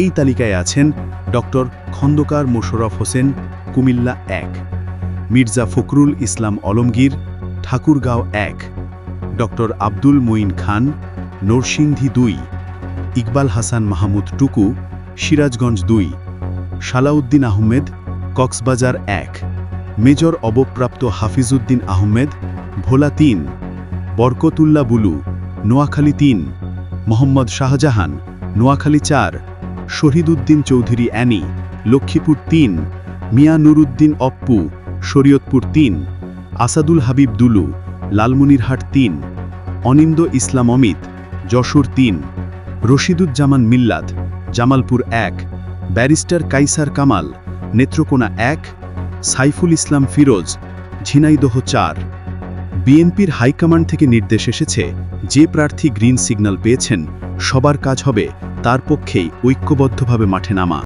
এই তালিকায় আছেন ডক্টর খন্দকার মোশরফ হোসেন, কুমিল্লা এক, মির্জা ফখরুল ইসলাম আলমগীর, ঠাকুরগাঁও এক, ডক্টর আব্দুল মঈন খান, নরসিংদী দুই, ইকবাল হাসান মাহমুদ টুকু, সিরাজগঞ্জ দুই, সালাউদ্দিন আহমেদ, কক্সবাজার এক, মেজর অবপ্রাপ্ত হাফিজউদ্দিন আহমেদ, ভোলা তিন বরকতুল্লা বুলু, নোয়াখালী তিন, মোহাম্মদ শাহজাহান, নোয়াখালী চার শহীদুদ্দিন চৌধুরী অ্যানি, লক্ষ্মীপুর তিন, মিয়া নুরুদ্দিন অপ্পু, শরীয়তপুর তিন, আসাদুল হাবিব দুলু, লালমনিরহাট তিন অনিন্দ ইসলাম অমিত, যশোর তিন, রশিদুজ্জামান মিল্লাত, জামালপুর এক, ব্যারিস্টার কাইসার কামাল, নেত্রকোনা এক, সাইফুল ইসলাম ফিরোজ, ঝিনাইদহ চার। বিএনপির হাইকমান্ড থেকে নির্দেশ এসেছে, যে প্রার্থী গ্রিন সিগন্যাল পেয়েছেন, সবার কাজ হবে তার পক্ষেই ঐক্যবদ্ধভাবে মাঠে নামা।